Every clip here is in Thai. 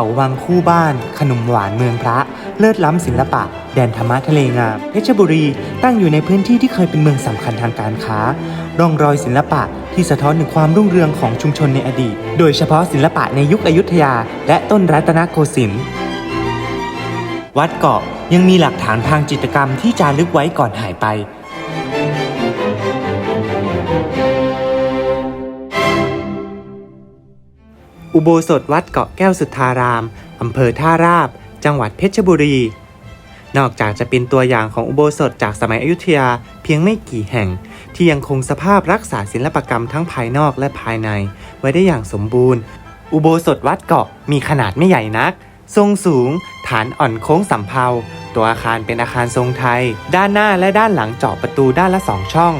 เขาวังคู่บ้าน ขนมหวานเมืองพระ เลิศล้ำศิลปะ แดนธรรมะทะเลงามเพชรบุรี ตั้งอยู่ในพื้นที่ที่เคยเป็นเมืองสำคัญทางการค้า ร่องรอยศิลปะที่สะท้อนถึงความรุ่งเรืองของชุมชนในอดีต โดยเฉพาะศิลปะในยุคอยุธยา และต้นรัตนโกสินทร์วัดเกาะยังมีหลักฐานทางจิตรกรรมที่จารึกไว้ก่อนหายไป อุโบสถวัดเกาะแก้วสุทธาราม อำเภอท่าราบ จังหวัดเพชรบุรี นอกจากจะเป็นตัวอย่างของอุโบสถจากสมัยอยุธยาเพียงไม่กี่แห่ง ที่ยังคงสภาพรักษาศิลปกรรมทั้งภายนอกและภายใน ไว้ได้อย่างสมบูรณ์ อุโบสถวัดเกาะมีขนาดไม่ใหญ่นัก ทรงสูง ฐานอ่อนโค้งสำเภาตัวอาคารเป็นอาคารทรงไทย ด้านหน้าและด้านหลังเจาะประตูด้านละสองช่อง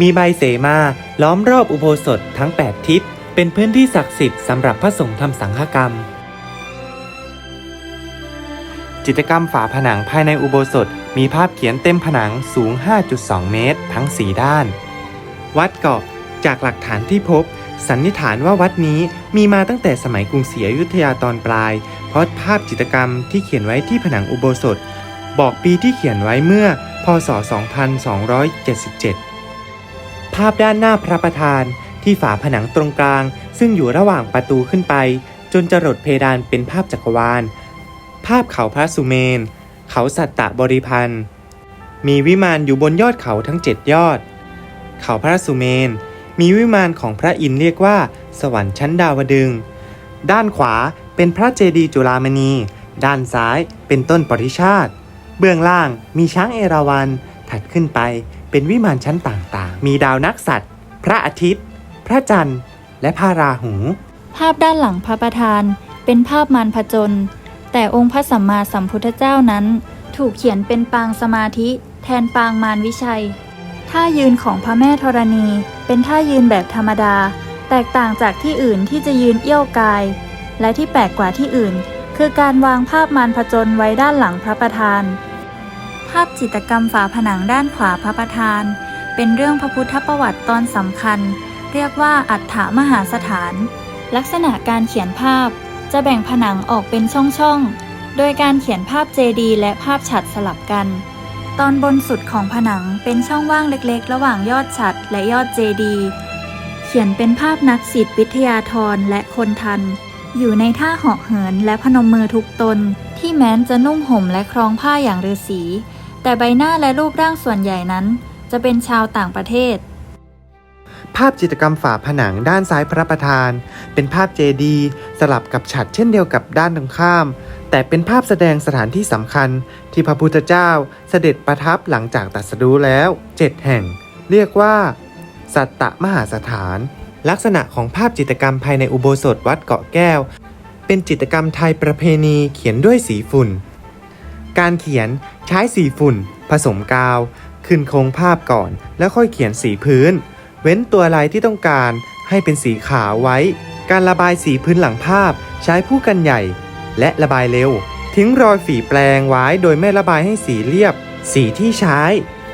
มีใบเสมาล้อมรอบอุโบสถทั้ง 8 ทิศ เป็นพื้นที่ศักดิ์สิทธิ์สำหรับพระสงฆ์ทำสังฆกรรม จิตรกรรมฝาผนังภายในอุโบสถ มีภาพเขียนเต็มผนังสูง 5.2 เมตร ทั้ง 4 ด้าน วัดเกาะจากหลักฐานที่พบ สันนิษฐานว่าวัดนี้มีมาตั้งแต่สมัยกรุงศรีอยุธยาตอนปลาย เพราะภาพจิตรกรรมที่เขียนไว้ที่ผนังอุโบสถ บอกปีที่เขียนไว้เมื่อ พศ 2277 ภาพด้านหน้าพระประธาน ที่ฝาผนังตรงกลาง ซึ่งอยู่ระหว่างประตูขึ้นไป จนจรดเพดานเป็นภาพจักรวาล ภาพเขาพระสุเมน เขาสัตตบริพันธ์ มีวิมานอยู่บนยอดเขาทั้งเจ็ดยอด เขาพระสุเมน มีวิมานของพระอินทร์เรียกว่า สวรรค์ชั้นดาวดึง ด้านขวาเป็นพระเจดีย์จุฬามณี ด้านซ้ายเป็นต้นปริชาติ เบื้องล่างมีช้างเอราวัณถัดขึ้นไปเป็นวิมานชั้นต่างๆ มีดาวนักสัตว์ พระอาทิตย์ พระจันทร์และพระราหู ภาพด้านหลังพระประธาน เป็นภาพมารผจญแต่องค์พระสัมมาสัมพุทธเจ้านั้น ถูกเขียนเป็นปางสมาธิ แทนปางมารวิชัย ท่ายืนของพระแม่ธรณี เป็นท่ายืนแบบธรรมดา แตกต่างจากที่อื่นที่จะยืนเอี้ยวกาย และที่แปลกกว่าที่อื่น คือการวางภาพมารผจญไว้ด้านหลังพระประธาน ภาพจิตรกรรมฝาผนังด้านขวาพระประธาน เป็นเรื่องพระพุทธประวัติตอนสำคัญ เรียกว่าอัฏฐมหาสถาน ลักษณะการเขียนภาพจะแบ่งผนังออกเป็นช่องๆ โดยการเขียนภาพเจดีและภาพฉัตรสลับกัน ตอนบนสุดของผนังเป็นช่องว่างเล็กๆ ระหว่างยอดฉัตรและยอดเจดีเขียนเป็นภาพนักศิษย์วิทยาธรและคนทัน อยู่ในท่าเหาะเหินและพนมมือทุกตน ที่แม้นจะนุ่งห่มและครองผ้าอย่างฤาษีแต่ใบหน้าและรูปร่างส่วนใหญ่นั้น จะเป็นชาวต่างประเทศ ภาพจิตรกรรมฝาผนังด้านซ้ายพระประธาน เป็นภาพเจดีสลับกับฉัตรเช่นเดียวกับด้านตรงข้าม แต่เป็นภาพแสดงสถานที่สำคัญ ที่พระพุทธเจ้าเสด็จประทับหลังจากตรัสรู้แล้วเจ็ดแห่ง เรียกว่า สัตตมหาสถาน ลักษณะของภาพจิตรกรรมภายในอุโบสถวัดเกาะแก้ว เป็นจิตรกรรมไทยประเพณีเขียนด้วยสีฝุ่น การเขียนใช้สีฝุ่น ผสมกาว ขึ้นโครงภาพก่อน แล้วค่อยเขียนสีพื้น เว้นตัวลายที่ต้องการให้เป็นสีขาวไว้ การระบายสีพื้นหลังภาพใช้ผู้กันใหญ่ และระบายเร็ว ทิ้งรอยฝีแปลงไว้โดยไม่ระบายให้สีเรียบ สีที่ใช้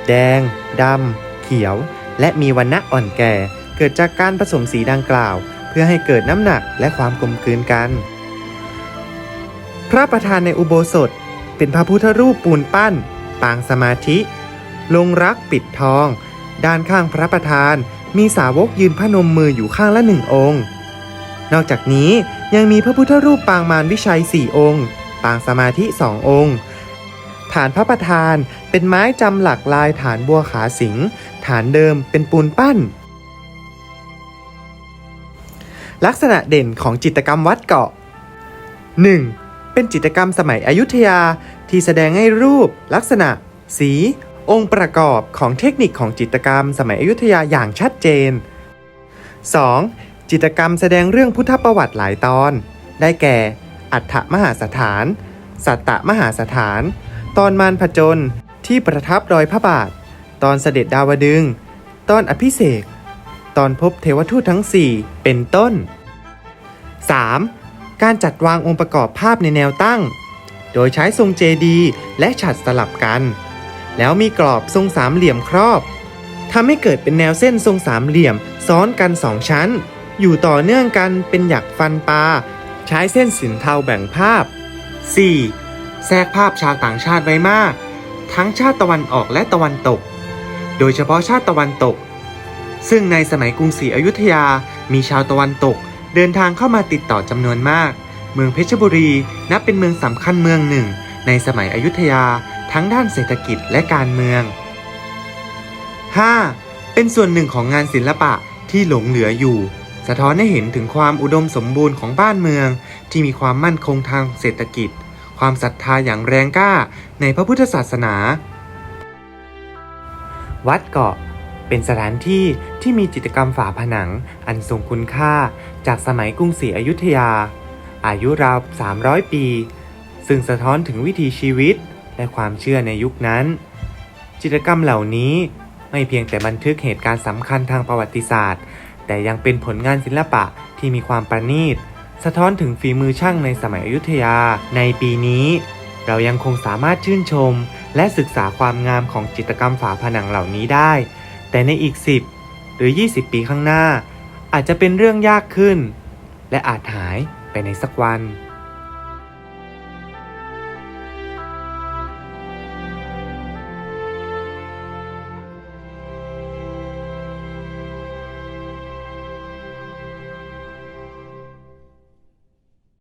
แดง ดำ เขียว และมีวันณะอ่อนแก่ เกิดจากการผสมสีดังกล่าว เพื่อให้เกิดน้ำหนักและความกลมกลืนกัน พระประธานในอุโบสถ เป็นพระพุทธรูปปูนปั้น ปางสมาธิ ลงรักปิดทอง ด้านข้างพระประธาน มีสาวกยืนพนมมืออยู่ข้างละหนึ่งองค์ นอกจากนี้ยังมีพระพุทธรูปปางมารวิชัยสี่องค์ ปางสมาธิสององค์ ฐานพระประธานเป็นไม้จำหลักลายฐานบัวขาสิง ฐานเดิมเป็นปูนปั้น ลักษณะเด่นของจิตรกรรมวัดเกาะ 1. เป็นจิตรกรรมสมัยอยุธยาที่แสดงให้รูป ลักษณะ สี องค์ประกอบของเทคนิคของจิตรกรรม สมัยอยุธยาอย่างชัดเจน 2. จิตรกรรมแสดงเรื่องพุทธประวัติหลายตอน ได้แก่ อัฏฐมหาสถาน สัตตมหาสถาน ตอนมารผจญที่ประทับรอยพระบาท ตอนเสด็จดาวดึง ตอนอภิเษกตอนพบเทวทูตทั้ง 4 เป็นต้น 3. การจัดวางองค์ประกอบภาพในแนวตั้ง โดยใช้ทรงเจดีและฉัตรสลับกัน แล้วมีกรอบทรงสามเหลี่ยมครอบทำให้เกิดเป็นแนวเส้นทรงสามเหลี่ยม ซ้อนกันสองชั้น อยู่ต่อเนื่องกันเป็นหยักฟันปลาใช้เส้นสินเทาแบ่งภาพ 4. แทรกภาพชาวต่างชาติไว้มาก ทั้งชาติตะวันออกและตะวันตก โดยเฉพาะชาติตะวันตก ซึ่งในสมัยกรุงศรีอยุธยา มีชาวตะวันตก เดินทางเข้ามาติดต่อจำนวนมาก เมืองเพชรบุรีนับเป็นเมืองสำคัญเมืองหนึ่ง ในสมัยอยุธยา ทั้งด้านเศรษฐกิจและการเมือง 5. เป็นส่วนหนึ่งของงานศิลปะที่หลงเหลืออยู่ สะท้อนให้เห็นถึงความอุดมสมบูรณ์ของบ้านเมือง ที่มีความมั่นคงทางเศรษฐกิจ ความศรัทธาอย่างแรงกล้าในพระพุทธศาสนา วัดเกาะเป็นสถานที่ที่มีจิตรกรรมฝาผนัง อันทรงคุณค่าจากสมัยกรุงศรีอยุธยา อายุราว 300 ปี ซึ่งสะท้อนถึงวิถีชีวิต และความเชื่อในยุคนั้น จิตรกรรมเหล่านี้ไม่เพียงแต่บันทึกเหตุการณ์สำคัญทางประวัติศาสตร์ แต่ยังเป็นผลงานศิลปะที่มีความประณีต สะท้อนถึงฝีมือช่างในสมัยอยุธยา ในปีนี้ เรายังคงสามารถชื่นชม และศึกษาความงามของจิตรกรรมฝาผนังเหล่านี้ได้ แต่ในอีก 10 หรือ 20 ปีข้างหน้า อาจจะเป็นเรื่องยากขึ้น และอาจหายไปในสักวัน